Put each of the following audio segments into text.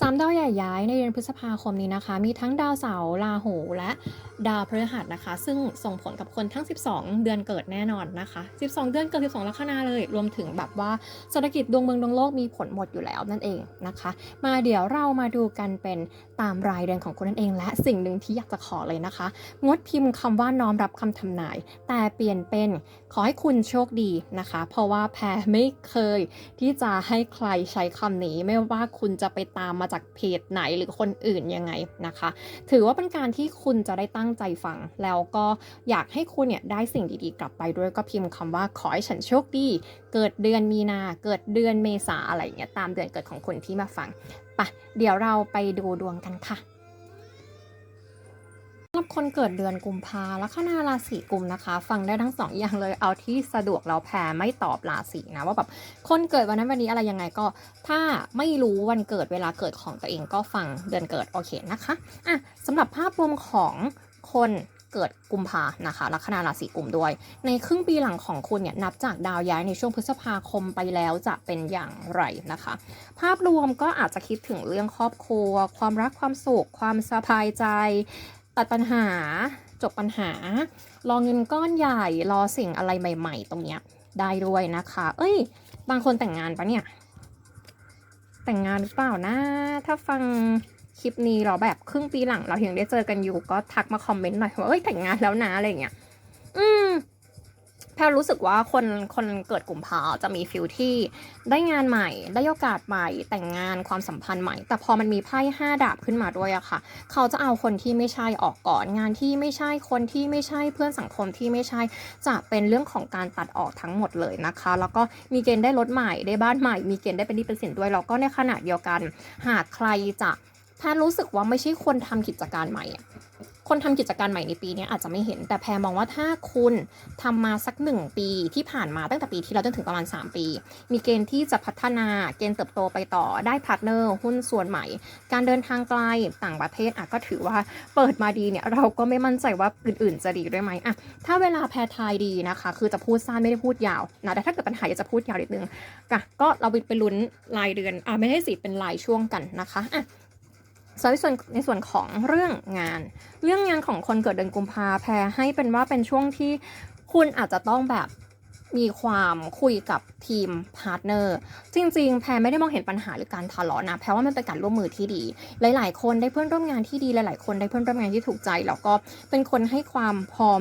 สามดาวใหญ่ย้ายในเดือนพฤษภาคมนี้นะคะ มีทั้งดาวเสาร์ราหูและดาวพฤหัสนะคะ ซึ่งส่งผลกับคนทั้ง 12 เดือนเกิดแน่นอนนะคะ 12 เดือนเกิด 12 ลัคนาเลย รวมถึงแบบว่าเศรษฐกิจดวงเมืองดวงโลกมีผลหมดอยู่แล้วนั่นเองนะคะ มาเดี๋ยวเรามาดูกันเป็น ตามรายเดือนของคุณนั่นเอง และสิ่งหนึ่งที่อยากจะขอเลยนะคะ งดพิมพ์คำว่าน้อมรับคำทำนาย แต่เปลี่ยนเป็นขอให้คุณโชคดีนะคะ เพราะว่าแพรไม่เคยที่จะให้ใครใช้คำนี้ ไม่ว่าคุณจะไปตามมาจากเพจไหนหรือคนอื่นยังไงนะคะ ถือว่าเป็นการที่คุณจะได้ตั้งใจฟัง แล้วก็อยากให้คุณเนี่ยได้สิ่งดีๆ กลับไปด้วยก็พิมพ์คำว่าขอให้ฉันโชคดี เกิดเดือนมีนา เกิดเดือนเมษาอะไรอย่างเงี้ยตามเดือนเกิดของคนที่มาฟัง ปะเดี๋ยวเราไปดูดวงกันค่ะสำหรับคนเกิดเดือนกุมภาลัคนาราศีกุมนะคะ ฟังได้ทั้งสองอย่างเลยเอาที่สะดวกแล้วแพรไม่ตอบราศีนะว่าแบบคนเกิดวันนั้นวันนี้อะไรยังไงก็ถ้าไม่รู้วันเกิดเวลาเกิดของตัวเองก็ฟังเดือนเกิดโอเคนะคะอะสำหรับภาพรวมของคน เกิดกุมภานะคะลัคนาราศีกุมด้วย ในครึ่งปีหลังของคุณเนี่ยนับจากดาวย้ายในช่วงพฤษภาคมไปแล้วจะเป็นอย่างไรนะคะ ภาพรวมก็อาจจะคิดถึงเรื่องครอบครัว ความรักความสุข ความสบายใจตัดปัญหาจบปัญหา รอเงินก้อนใหญ่รอสิ่งอะไรใหม่ ๆ ตรงเนี้ยได้ด้วยนะคะ เอ้ย บางคนแต่งงานปะเนี่ย แต่งงานหรือเปล่านะ ถ้าฟัง คลิปนี้เราแบบครึ่งปีหลัง เรายังได้เจอกันอยู่ก็ทักมาคอมเมนต์หน่อยว่าเอ้ยแต่งงานแล้วนะอะไรเงี้ย อืมแพรรู้สึกว่าคนคนเกิดกลุ่มพาจะมีฟิลที่ได้งานใหม่ ได้โอกาสใหม่ แต่งงานความสัมพันธ์ใหม่ แต่พอมันมีไพ่ห้าดาบขึ้นมาด้วยอะค่ะ เขาจะเอาคนที่ไม่ใช่ออกก่อน งานที่ไม่ใช่คนที่ไม่ใช่เพื่อนสังคมที่ไม่ใช่ จะเป็นเรื่องของการตัดออกทั้งหมดเลยนะคะ แล้วก็มีเกณฑ์ได้รถใหม่ได้บ้านใหม่ มีเกณฑ์ได้เป็นหนี้เป็นสินด้วยแล้วก็ในขณะเดียวกัน หากใครจะ แพรรู้สึกว่าไม่ใช่คนทำกิจการใหม่ คนทำกิจการใหม่ในปีนี้อาจจะไม่เห็น แต่แพรมองว่าถ้าคุณทำมาสักหนึ่งปีที่ผ่านมาตั้งแต่ปีที่แล้วจนถึงประมาณ 3 ปี มีเกณฑ์ที่จะพัฒนาเกณฑ์เติบโตไปต่อได้พาร์ทเนอร์หุ้นส่วนใหม่ การเดินทางไกลต่างประเทศอะก็ถือว่าเปิดมาดีเนี่ยเราก็ไม่มั่นใจว่าอื่นๆจะดีด้วยไหมอะถ้าเวลาแพรทายดีนะคะ คือจะพูดสั้นไม่ได้พูดยาวนะแต่ถ้าเกิดปัญหาอยากจะพูดยาวนิดนึงก็เราไปลุ้นรายเดือนอะไม่ได้สิเป็นรายช่วงกันนะคะอะ ส่วนในส่วนในส่วนของเรื่องงาน เรื่องงานของคนเกิดเดือนกุมภาแพรให้เป็นว่าเป็นช่วงที่คุณอาจจะต้องแบบมีความคุยกับทีมพาร์ทเนอร์จริง ๆ แพรไม่ได้มองเห็นปัญหาหรือการทะเลาะนะแพรว่ามันเป็นการร่วมมือที่ดี หลาย ๆ คนได้เพื่อนร่วมงานที่ดีหลาย ๆ คนได้เพื่อนร่วมงานที่ถูกใจ แล้วก็เป็นคนให้ความพร้อม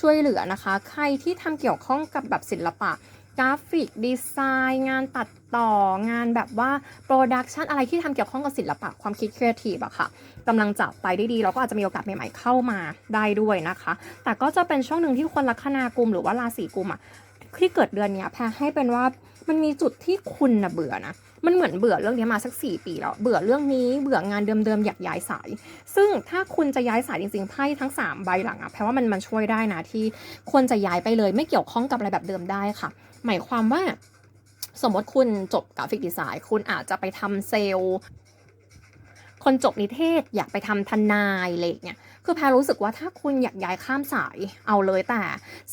ช่วยเหลือนะคะ ใครที่ทำเกี่ยวข้องกับแบบศิลปะ กราฟิกดีไซน์งานตัดต่องานแบบว่าโปรดักชันอะไรที่ทำเกี่ยวข้องกับศิลปะความคิดครีเอทีฟอะค่ะกำลังจะไปได้ดีแล้วก็อาจจะมีโอกาสใหม่ๆเข้ามาได้ด้วยนะคะ แต่ก็จะเป็นช่วงหนึ่งที่คนลัคนากุมหรือว่าราศีกุมอะที่เกิดเดือนนี้แพรให้เป็นว่ามันมีจุดที่คุณนะเบื่อนะมันเหมือนเบื่อเรื่องนี้มาสัก 4 ปีแล้ว เบื่อเรื่องนี้เบื่องานเดิมๆอยากย้ายสาย ซึ่งถ้าคุณจะย้ายสายจริงๆไพ่ทั้ง 3 ใบหลังอะแปลว่ามันมันช่วยได้นะที่ควรจะย้ายไปเลย ไม่เกี่ยวข้องกับอะไรแบบเดิมได้ค่ะ หมายความว่า สมมติคุณจบกราฟิกดีไซน์คุณอาจจะไปทำเซลล์คนจบนิเทศอยากไปทำทนายอะไรอย่างเงี้ย คือแพรรู้สึกว่าถ้าคุณอยากย้ายข้ามสายเอาเลยแต่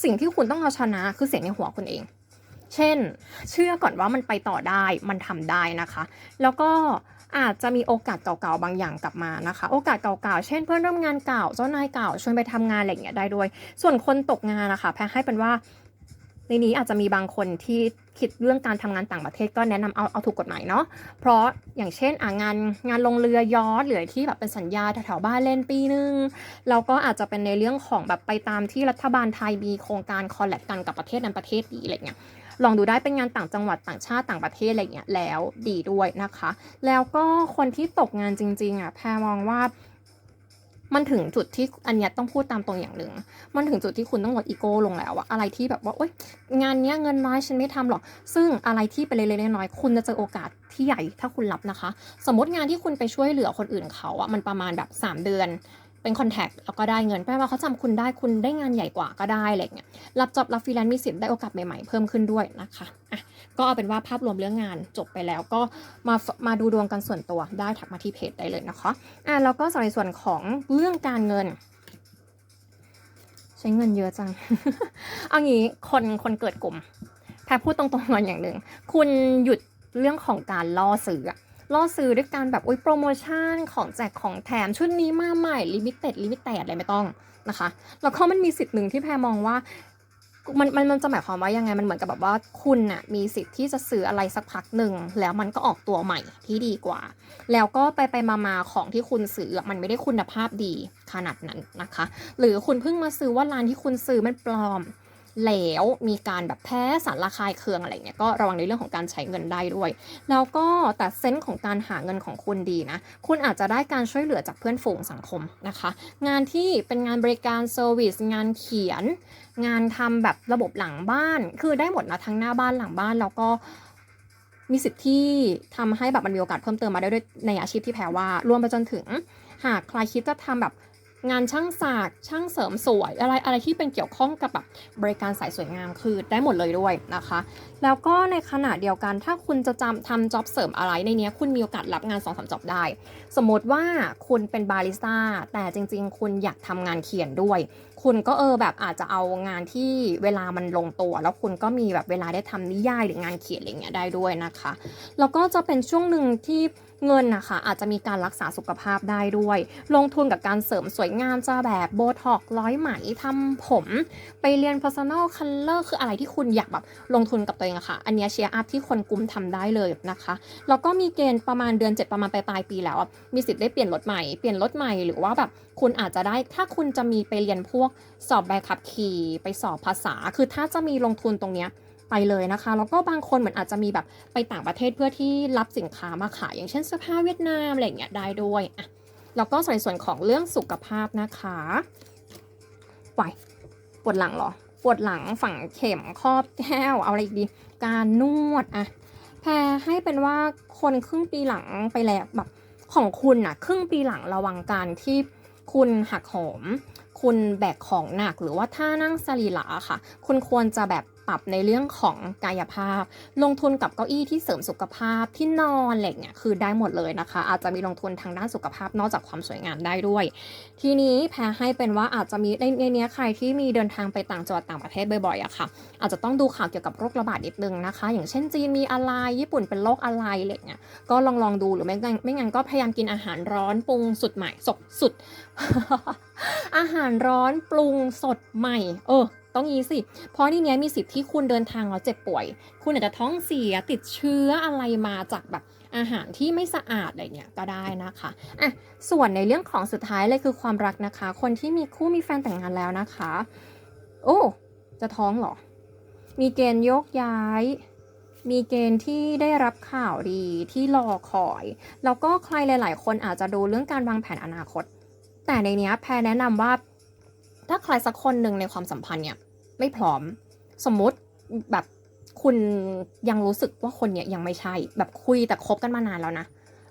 สิ่งที่คุณต้องเอาชนะคือเสียงในหัวคุณเอง เช่น เชื่อก่อนว่ามันไปต่อได้มันทำได้นะคะ แล้วก็อาจจะมีโอกาสเก่าๆบางอย่างกลับมานะคะ โอกาสเก่าๆ เช่นเพื่อนร่วมงานเก่าเจ้านายเก่าชวนไปทำงานอะไรอย่างเงี้ยได้ด้วย ส่วนคนตกงานนะคะ แพรให้เป็นว่า ในนี้อาจจะมีบางคนที่คิดเรื่องการทำงานต่างประเทศก็แนะนำเอาเอาถูกกฎหมายเนาะ เพราะอย่างเช่นอ่างานงานลงเรือยอทหรือที่แบบเป็นสัญญาแถวๆบ้านเล่นปีนึงแล้วก็อาจจะเป็นในเรื่องของแบบไปตามที่รัฐบาลไทยมีโครงการคอลแลบกันกับประเทศนั้นประเทศนี้อะไรเงี้ยลองดูได้เป็นงานต่างจังหวัดต่างชาติต่างประเทศอะไรเงี้ยแล้วดีด้วยนะคะ แล้วก็คนที่ตกงานจริงๆอะแพรมองว่า มันถึงจุดที่อันเนี้ยต้องพูดตามตรงอย่างหนึ่ง มันถึงจุดที่คุณต้องลดอีโก้ลงแล้วอะอะไรที่แบบว่าโอ๊ยงานเนี้ยเงินน้อยฉันไม่ทำหรอก ซึ่งอะไรที่เป็นเล็กๆน้อยๆคุณจะเจอโอกาสที่ใหญ่ถ้าคุณรับนะคะ สมมติงานที่คุณไปช่วยเหลือคนอื่นเขาอะมันประมาณแบบ 3 เดือน เป็นคอนแทคแล้วก็ได้เงินแปลว่าเขาจำคุณได้คุณได้งานใหญ่กว่าก็ได้อะไรเงี้ยรับจอบรับฟรีแลนซ์มีสิทธิ์ได้โอกาสใหม่ๆเพิ่มขึ้นด้วยนะคะอะก็เอาเป็นว่าภาพรวมเรื่องงานจบไปแล้วก็มามาดูดวงกันส่วนตัวได้ทักมาที่เพจได้เลยนะคะอะแล้วก็สำหรับในส่วนของเรื่องการเงิน ใช้เงินเยอะจังเอางี้คนคนเกิดกลุ่มแพรพูดตรงๆก่อนอย่างหนึ่งคุณหยุดเรื่องของการล่อซื้ออะ ล่อซื้อด้วยการแบบอุ้ยโปรโมชั่นของแจกของแถมชุดนี้มาใหม่ลิมิเต็ดลิมิเต็ดอะไรไม่ต้องนะคะแล้วก็มันมีสิทธิ์หนึ่งที่แพรมองว่ามันมันมันจะหมายความว่ายังไงมันเหมือนกับแบบว่าคุณน่ะมีสิทธิ์ที่จะซื้ออะไรสักพักหนึ่งแล้วมันก็ออกตัวใหม่ที่ดีกว่า แล้วก็ไปไปมามาของที่คุณซื้ออะมันไม่ได้คุณภาพดีขนาดนั้นนะคะ หรือคุณเพิ่งมาซื้อว่าร้านที่คุณซื้อมันปลอม แล้วมีการแบบแพ้สารระคายเคืองอะไรเงี้ยก็ระวังในเรื่องของการใช้เงินได้ด้วย แล้วก็แต่เซนส์ของการหาเงินของคุณดีนะ คุณอาจจะได้การช่วยเหลือจากเพื่อนฝูงสังคมนะคะ งานที่เป็นงานบริการเซอร์วิสงานเขียน งานทำแบบระบบหลังบ้าน คือได้หมดนะทั้งหน้าบ้านหลังบ้านแล้วก็มีสิทธิ์ที่ทำให้แบบมันมีโอกาสเพิ่มเติมมาได้ด้วยในอาชีพที่แพรว่า รวมไปจนถึงหากใครคิดจะทำแบบ งานช่างศาสตร์ช่างเสริมสวยอะไรอะไรที่เป็นเกี่ยวข้องกับแบบบริการสายสวยงามคือได้หมดเลยด้วยนะคะ แล้วก็ในขณะเดียวกันถ้าคุณจะจำทำจ็อบเสริมอะไรในนี้คุณมีโอกาสรับงาน2อสจ็อบได้ สมมติว่าคุณเป็นบาริสต้าแต่จริง ๆ คุณอยากทำงานเขียนด้วยคุณก็เออแบบอาจจะเอางานที่เวลามันลงตัว แล้วคุณก็มีแบบเวลาได้ทำนิยายหรืองานเขียนอะไรเงี้ยได้ด้วยนะคะแล้วก็จะเป็นช่วงหนึ่งที่เงินนะคะอาจจะมีการรักษาสุขภาพได้ด้วย ลงทุนกับการเสริมสวยงามจะแบบโบท็อกร้อยไหมทำผม ไปเรียน personal color คืออะไรที่คุณอยากแบบลงทุนกับตัวเองอะค่ะ อันนี้เชียร์อัพที่คนกลุ่มทำได้เลยนะคะแล้วก็มีเกณฑ์ประมาณเดือน 7 ประมาณปลายๆปีแล้วมีสิทธิ์ได้เปลี่ยนรถใหม่เปลี่ยนรถใหม่หรือว่าแบบคุณอาจจะได้ถ้าคุณจะมีไปเรียนพวกสอบใบขับขี่ไปสอบภาษา คือถ้าจะมีลงทุนตรงเนี้ยไปเลยนะคะ แล้วก็บางคนเหมือนอาจจะมีแบบไปต่างประเทศเพื่อที่รับสินค้ามาขายอย่างเช่นเสื้อผ้าเวียดนามอะไรเงี้ยได้ด้วยอะแล้วก็ในส่วนของเรื่องสุขภาพนะคะไหวปวดหลังเหรอ ปวดหลังฝังเข็มครอบแก้ว เอาอะไรอีกดี การนวดอะแพรให้เป็นว่าคนครึ่งปีหลังไปแล้วแบบของคุณน่ะครึ่งปีหลังระวังการที่ คุณหักโหม คุณแบกของหนักหรือว่าถ้านั่งสรีระอะค่ะ คุณควรจะแบบ ปรับในเรื่องของกายภาพ ลงทุนกับเก้าอี้ที่เสริมสุขภาพที่นอนอะไรเงี้ยคือได้หมดเลยนะคะ อาจจะมีลงทุนทางด้านสุขภาพนอกจากความสวยงามได้ด้วย ทีนี้แพรให้เป็นว่าอาจจะมีในในเนี้ยใครที่มีเดินทางไปต่างจังหวัดต่างประเทศบ่อยๆอะค่ะ อาจจะต้องดูข่าวเกี่ยวกับโรคระบาดนิดนึงนะคะ อย่างเช่นจีนมีอะไรญี่ปุ่นเป็นโรคอะไรอะไรเงี้ยก็ลองลองดูหรือไม่งั้นไม่งั้นก็พยายามกินอาหารร้อนปรุงสุดใหม่สดสุด อาหารร้อนปรุงสดใหม่ เออ ต้องงี้สิ เพราะนี่เนี้ยมีสิทธิ์ที่คุณเดินทางแล้วเจ็บป่วย คุณอาจจะท้องเสียติดเชื้ออะไรมาจากแบบอาหารที่ไม่สะอาดอะไรเงี้ยก็ได้นะคะอะส่วนในเรื่องของสุดท้ายเลยคือความรักนะคะ คนที่มีคู่มีแฟนแต่งงานแล้วนะคะ โอ้จะท้องเหรอ มีเกณฑ์โยกย้าย มีเกณฑ์ที่ได้รับข่าวดีที่รอคอย แล้วก็ใครหลาย ๆ คนอาจจะดูเรื่องการวางแผนอนาคต แต่ในเนี้ยแพรแนะนำว่า ถ้าใครสักคนหนึ่งในความสัมพันธ์เนี่ยไม่พร้อมสมมุติแบบคุณยังรู้สึกว่าคนเนี่ยยังไม่ใช่ แบบคุยแต่คบกันมานานแล้วนะ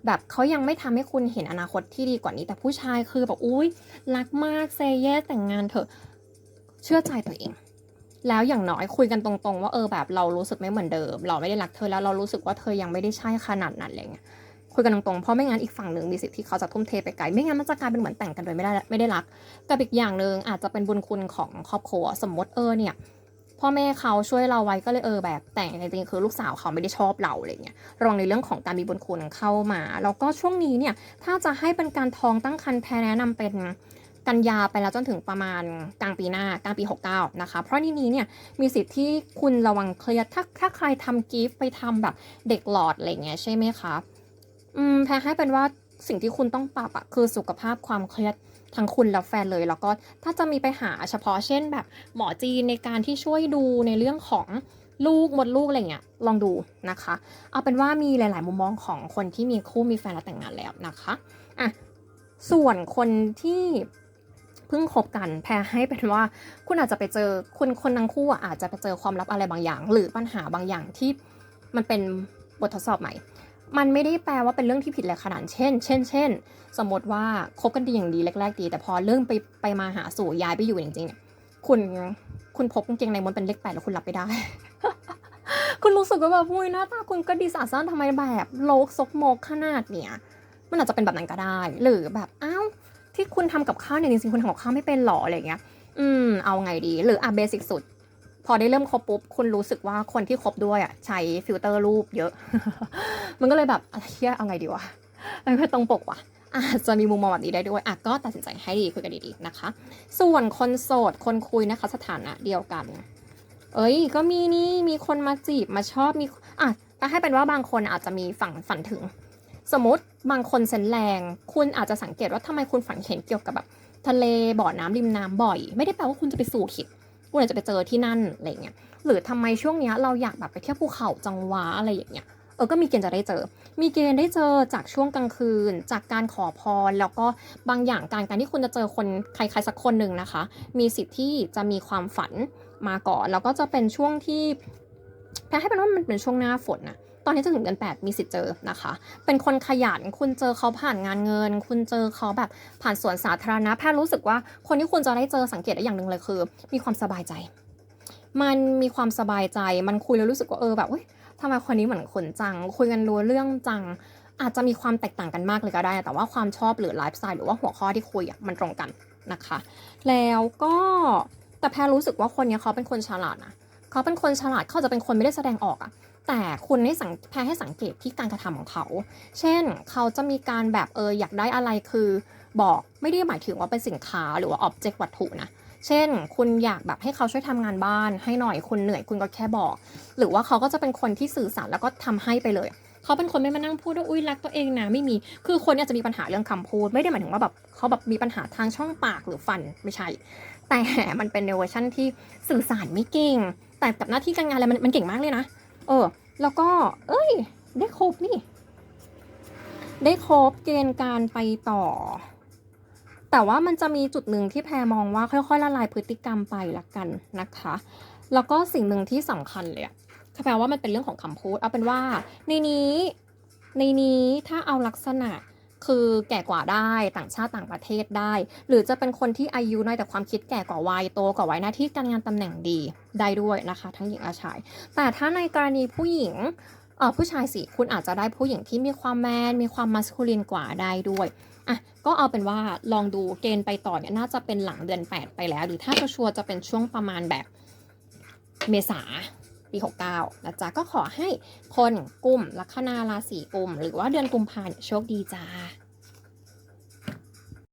แบบเขายังไม่ทำให้คุณเห็นอนาคตที่ดีกว่านี้ แต่ผู้ชายคือแบบอุ้ยรักมากเซเยสแต่งงานเถอะเชื่อใจตัวเอง แล้วอย่างน้อยคุยกันตรงๆ ว่าเออแบบเรารู้สึกไม่เหมือนเดิม เราไม่ได้รักเธอแล้วเรารู้สึกว่าเธอยังไม่ได้ใช่ขนาดนั้นอะไรเงี้ย คุยกันตรงๆ เพราะไม่งั้นอีกฝั่งหนึ่งมีสิทธิ์ที่เขาจะทุ่มเทไปไกล ไม่งั้นมันจะกลายเป็นเหมือนแต่งกันโดยไม่ได้ไม่ได้รัก กับอีกอย่างหนึ่งอาจจะเป็นบุญคุณของครอบครัวสมมติเออเนี่ยพ่อแม่เขาช่วยเราไว้ก็เลยเออแบบแต่งจริงคือลูกสาวเขาไม่ได้ชอบเราอะไรเงี้ยระวังในเรื่องของการมีบุญคุณเข้ามา แล้วก็ช่วงนี้เนี่ยถ้าจะให้เป็นการทองตั้งครรภ์แพรแนะนำเป็นกันยาไปแล้วจนถึงประมาณกลางปีหน้ากลางปี 69 นะคะ เพราะนี่นี้เนี่ยมีสิทธิ์ที่คุณระวังเครียดถ้าถ้าใครทำกิฟต์ไปทำแบบเด็กหลอดอะไรเงี้ยใช่ไหมคะ อืมแพรให้เป็นว่าสิ่งที่คุณต้องปรับอะคือสุขภาพความเครียดทั้งคุณและแฟนเลย แล้วก็ถ้าจะมีไปหาเฉพาะเช่นแบบหมอจีนในการที่ช่วยดูในเรื่องของลูกมดลูกอะไรเงี้ยลองดูนะคะ เอาเป็นว่ามีหลาย ๆ มุมมองของคนที่มีคู่มีแฟนและแต่งงานแล้วนะคะอะส่วนคนที่เพิ่งคบกันแพรให้เป็นว่าคุณอาจจะไปเจอคุณคนทั้งคู่อะอาจจะไปเจอความลับอะไรบางอย่าง หรือปัญหาบางอย่างที่มันเป็นบททดสอบใหม่ มันไม่ได้แปลว่าเป็นเรื่องที่ผิดเลยขนาดเช่น เช่น เช่น สมมติว่าคบกันดีอย่างดีแรก ๆ ดี แต่พอเรื่องไปไปมาหาสู่ย้ายไปอยู่จริงๆเนี่ยคุณคุณพบกางเกงในมันเป็นเลขแปดแล้วคุณรับไม่ได้ คุณรู้สึกว่าแบบอุ้ยหน้าตาคุณก็ดีสะอาดซ่านทำไมแบบโลกซกโมกขนาดเนี้ยมันอาจจะเป็นแบบนั้นก็ได้ หรือแบบอ้าวที่คุณทำกับข้าวเนี่ยจริงๆคุณทำกับข้าวไม่เป็นหรออะไรเงี้ย อืมเอาไงดี หรืออะเบสิกสุด พอได้เริ่มคบปุ๊บ คุณรู้สึกว่าคนที่คบด้วยอะใช้ฟิลเตอร์รูปเยอะ มันก็เลยแบบอะไรเฮียเอาไงดีวะไม่ค่อยตรงปกว่ะอาจจะมีมุมมองแบบนี้ได้ด้วยอะก็ตัดสินใจให้ดีคุยกันดีๆนะคะ ส่วนคนโสดคนคุยนะคะ สถานะเดียวกัน เอ้ย ก็มีนี่มีคนมาจีบมาชอบมีอะถ้าให้เป็นว่าบางคนอาจจะมีฝังฝันถึง สมมติบางคนเซนแรง คุณอาจจะสังเกตว่าทำไมคุณฝันเห็นเกี่ยวกับแบบทะเลบ่อน้ำริมน้ำบ่อย ไม่ได้แปลว่าคุณจะไปสู่ขิด คุณอาจจะไปเจอที่นั่นอะไรเงี้ยหรือทำไมช่วงเนี้ยเราอยากแบบไปเที่ยวภูเขาจังหวะอะไรอย่างเงี้ยเออก็มีเกณฑ์จะได้เจอ มีเกณฑ์ได้เจอจากช่วงกลางคืน จากการขอพร แล้วก็บางอย่างการการที่คุณจะเจอคนใครๆสักคนหนึ่งนะคะ มีสิทธิ์ที่จะมีความฝันมาก่อน แล้วก็จะเป็นช่วงที่แพ้ให้เป็นว่ามันเป็นช่วงหน้าฝนนะ ตอนนี้จะถึงเดือน8มีสิทธิ์เจอนะคะ เป็นคนขยันคุณเจอเขาผ่านงานเงิน คุณเจอเขาแบบผ่านสวนสาธารณะแพทย์รู้สึกว่าคนที่คุณจะได้เจอสังเกตได้อย่างหนึ่งเลยคือ มีความสบายใจ มันมีความสบายใจมันคุยแล้วรู้สึกว่าเออแบบเฮ้ยทำไมคนนี้เหมือนคนจัง คุยกันรู้เรื่องจัง อาจจะมีความแตกต่างกันมากเลยก็ได้ แต่ว่าความชอบหรือไลฟ์สไตล์หรือว่าหัวข้อที่คุยมันตรงกันนะคะ แล้วก็แต่แพรรู้สึกว่าคนนี้เขาเป็นคนฉลาดนะเขาเป็นคนฉลาดเขาจะเป็นคนไม่ได้แสดงออกอะ แต่คุณให้สังแพรให้สังเกตที่การกระทำของเขา เช่น เขาจะมีการแบบเอออยากได้อะไรคือ บอกไม่ได้หมายถึงว่าเป็นสินค้าหรือว่าอ็อบเจกต์วัตถุนะเช่น คุณอยากแบบให้เขาช่วยทำงานบ้าน ให้หน่อยคุณเหนื่อยคุณก็แค่บอก หรือว่าเขาก็จะเป็นคนที่สื่อสารแล้วก็ทำให้ไปเลยเขาเป็นคนไม่มานั่งพูดว่าอุ้ยรักตัวเองนะไม่มี คือคนเนี่ยจะมีปัญหาเรื่องคำพูด ไม่ได้หมายถึงว่าแบบเขาแบบมีปัญหาทางช่องปากหรือฟันไม่ใช่ แต่มันเป็นในเวอร์ชันที่สื่อสารไม่เก่ง แต่กับหน้าที่การงานอะไรมันมันเก่งมากเลยนะ เออ แล้วก็ เอ้ย ได้ครบนี่ ได้ครบเกณฑ์การไปต่อ แต่ว่ามันจะมีจุดหนึ่งที่แพรมองว่าค่อยๆละลายพฤติกรรมไปละกันนะคะ แล้วก็สิ่งหนึ่งที่สำคัญเลยอะแปลว่ามันเป็นเรื่องของคำพูด เอาเป็นว่าในนี้ในนี้ถ้าเอาลักษณะ คือแก่กว่าได้ต่างชาติต่างประเทศได้ หรือจะเป็นคนที่อายุน้อยแต่ความคิดแก่กว่าวัยโตกว่าวัยหน้าที่การงานตำแหน่งดีได้ด้วยนะคะ ทั้งหญิงและชาย แต่ถ้าในกรณีผู้หญิงเออผู้ชายสิคุณอาจจะได้ผู้หญิงที่มีความแมน มีความมัสคูลินกว่าได้ด้วยอะก็เอาเป็นว่าลองดูเกณฑ์ไปต่อเนี่ยน่าจะเป็นหลังเดือน 8 ไปแล้ว หรือถ้าจะชัวร์จะเป็นช่วงประมาณแบบเมษา ปี 69นะจ๊ะก็ขอให้คนกลุ่มลัคนาราศีกลุ่ม หรือว่าเดือนกุมภาพันธ์โชคดีจ้า